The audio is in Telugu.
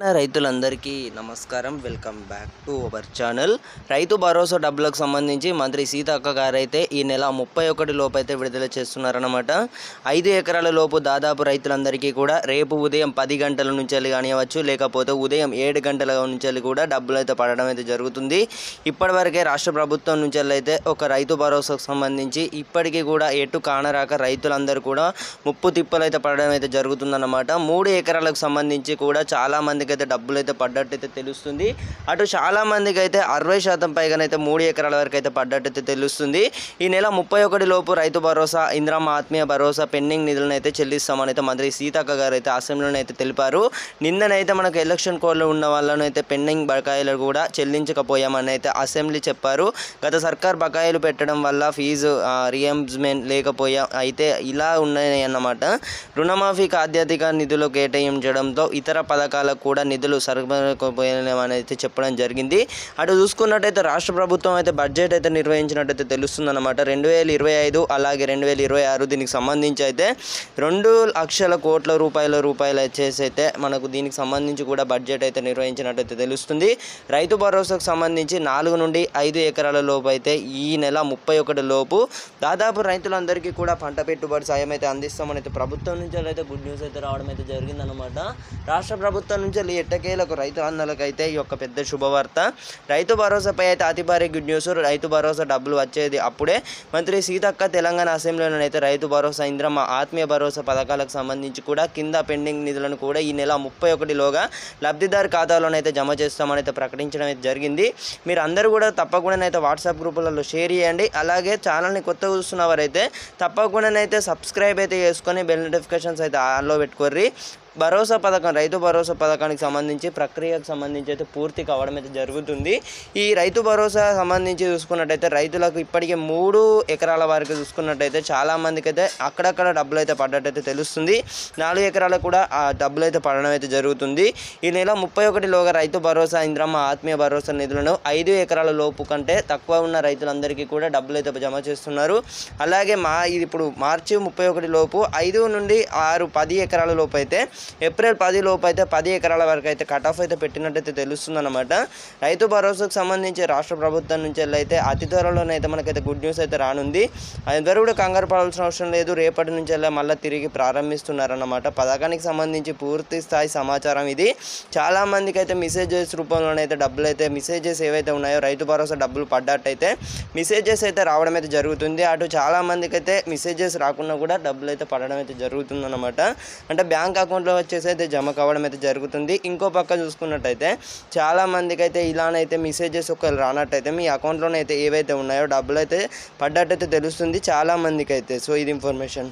రైతులందరికీ నమస్కారం. Welcome back to our channel. Rythu Bharosa డబ్బులకు సంబంధించి మంత్రి సీతక్క గారైతే ఈ నెల ముప్పై ఒకటి లోపు అయితే విడుదల చేస్తున్నారన్నమాట. ఐదు ఎకరాల లోపు దాదాపు రైతులందరికీ కూడా రేపు ఉదయం పది గంటల నుంచి వెళ్ళి కానివ్వచ్చు లేకపోతే ఉదయం ఏడు గంటల నుంచి వెళ్ళి కూడా డబ్బులు అయితే పడడం అయితే జరుగుతుంది. ఇప్పటివరకే రాష్ట్ర ప్రభుత్వం నుంచి అయితే ఒక రైతు భరోసాకు సంబంధించి ఇప్పటికీ కూడా ఎటు కానరాక రైతులందరూ కూడా ముప్పు తిప్పలు అయితే పడడం అయితే జరుగుతుందన్నమాట. మూడు ఎకరాలకు సంబంధించి కూడా చాలామంది మందికి అయితే డబ్బులు అయితే పడ్డట్టు అయితే తెలుస్తుంది. అటు చాలా మందికి అయితే అరవై శాతం పైగానైతే మూడు ఎకరాల వరకు అయితే పడ్డట్టు అయితే తెలుస్తుంది. ఈ నెల ముప్పై ఒకటి లోపు రైతు భరోసా ఇందిరమ్మ ఆత్మీయ భరోసా పెండింగ్ నిధులను అయితే చెల్లిస్తామని అయితే మంత్రి సీతక్క గారు అయితే అసెంబ్లీలో అయితే తెలిపారు. నిన్ననైతే మనకు ఎలక్షన్ కోడ్లో ఉన్న వాళ్ళను అయితే పెండింగ్ బకాయిలు కూడా చెల్లించకపోయామని అయితే అసెంబ్లీ చెప్పారు. గత సర్కార్ బకాయిలు పెట్టడం వల్ల ఫీజు రియంబర్స్మెంట్ లేకపోయా అయితే ఇలా ఉన్నాయి అన్నమాట రుణమాఫీ ఆధ్యాత్మిక నిధులు కేటాయించడంతో ఇతర పథకాలకు కూడా నిధులు సరిపోయామని చెప్పడం జరిగింది. అటు చూసుకున్నట్టయితే రాష్ట్ర ప్రభుత్వం అయితే బడ్జెట్ అయితే నిర్వహించినట్టయితే తెలుస్తుందన్నమాట. రెండు వేల ఇరవై ఐదు అలాగే రెండు వేల ఇరవై ఆరు దీనికి సంబంధించి అయితే రెండు లక్షల కోట్ల రూపాయల రూపాయలు వచ్చేసి అయితే మనకు దీనికి సంబంధించి కూడా బడ్జెట్ అయితే నిర్వహించినట్టయితే తెలుస్తుంది. రైతు భరోసాకు సంబంధించి నాలుగు నుండి ఐదు ఎకరాల లోపు అయితే ఈ నెల ముప్పై ఒకటి లోపు దాదాపు రైతులందరికీ కూడా పంట పెట్టుబడి సాయం అయితే అందిస్తామని అయితే ప్రభుత్వం నుంచి అయితే గుడ్ న్యూస్ అయితే రావడం అయితే జరిగిందనమాట రాష్ట్ర ప్రభుత్వం నుంచి ఎట్టకేలకు రైతు అన్నలకు అయితే ఈ యొక్క పెద్ద శుభవార్త. రైతు భరోసాపై అయితే అతి భారీ గుడ్ న్యూస్ రైతు భరోసా డబ్బులు వచ్చేది అప్పుడే. మంత్రి సీతక్క తెలంగాణ అసెంబ్లీలో అయితే రైతు భరోసా ఇంద్రమ్మ ఆత్మీయ భరోసా పథకాలకు సంబంధించి కూడా కింద పెండింగ్ నిధులను కూడా ఈ నెల ముప్పై ఒకటిలోగా లబ్ధిదారు ఖాతాలోనైతే జమ చేస్తామని అయితే ప్రకటించడం అయితే జరిగింది. మీరు అందరూ కూడా తప్పకుండా అయితే వాట్సాప్ గ్రూపులలో షేర్ చేయండి. అలాగే ఛానల్ని కొత్తగా చూస్తున్నవారైతే తప్పకుండానైతే సబ్స్క్రైబ్ అయితే చేసుకొని బెల్ నోటిఫికేషన్స్ అయితే ఆన్లో పెట్టుకోర్రి. భరోసా పథకం రైతు భరోసా పథకానికి సంబంధించి ప్రక్రియకు సంబంధించి అయితే పూర్తి కావడం అయితే జరుగుతుంది. ఈ రైతు భరోసా సంబంధించి చూసుకున్నట్టయితే రైతులకు ఇప్పటికే మూడు ఎకరాల వరకు చూసుకున్నట్టయితే చాలామందికి అయితే అక్కడక్కడ డబ్బులు అయితే పడ్డట్టయితే తెలుస్తుంది. నాలుగు ఎకరాలకు కూడా ఆ డబ్బులు అయితే పడడం అయితే జరుగుతుంది. ఈ నెల ముప్పై ఒకటిలోగా రైతు భరోసా ఇంద్రమ్మ ఆత్మీయ భరోసా నిధులను ఐదు ఎకరాల లోపు కంటే తక్కువ ఉన్న రైతులందరికీ కూడా డబ్బులు అయితే జమ చేస్తున్నారు. అలాగే మా ఇది ఇప్పుడు మార్చి ముప్పై ఒకటి లోపు ఐదు నుండి ఆరు పది ఎకరాల లోపు అయితే ఏప్రిల్ పది లోపు అయితే పది ఎకరాల వరకు అయితే కట్ ఆఫ్ అయితే పెట్టినట్టయితే తెలుస్తుందన్నమాట. రైతు భరోసాకు సంబంధించి రాష్ట్ర ప్రభుత్వం నుంచి అయితే అతి త్వరలోనైతే మనకైతే గుడ్ న్యూస్ అయితే రానుంది. అందరూ కూడా కంగారు పడాల్సిన అవసరం లేదు. రేపటి నుంచి మళ్ళీ తిరిగి ప్రారంభిస్తున్నారన్నమాట. పథకానికి సంబంధించి పూర్తి స్థాయి సమాచారం ఇది. చాలా మందికి అయితే మెసేజెస్ రూపంలోనైతే డబ్బులు అయితే మెసేజెస్ ఏవైతే ఉన్నాయో రైతు భరోసా డబ్బులు పడ్డట్టయితే మెసేజెస్ అయితే రావడం అయితే జరుగుతుంది. అటు చాలా మందికి అయితే మెసేజెస్ రాకుండా కూడా డబ్బులు అయితే పడడం అయితే జరుగుతుందన్నమాట. అంటే బ్యాంక్ అకౌంట్ అకౌంట్లో వచ్చేసి అయితే జమ కావడం అయితే జరుగుతుంది. ఇంకో పక్క చూసుకున్నట్టయితే చాలా మందికి అయితే ఇలానైతే మెసేజెస్ ఒకవేళ రానట్టయితే మీ అకౌంట్లోనే అయితే ఏవైతే ఉన్నాయో డబ్బులు అయితే పడ్డట్టయితే తెలుస్తుంది చాలా మందికి అయితే సో ఇది ఇన్ఫర్మేషన్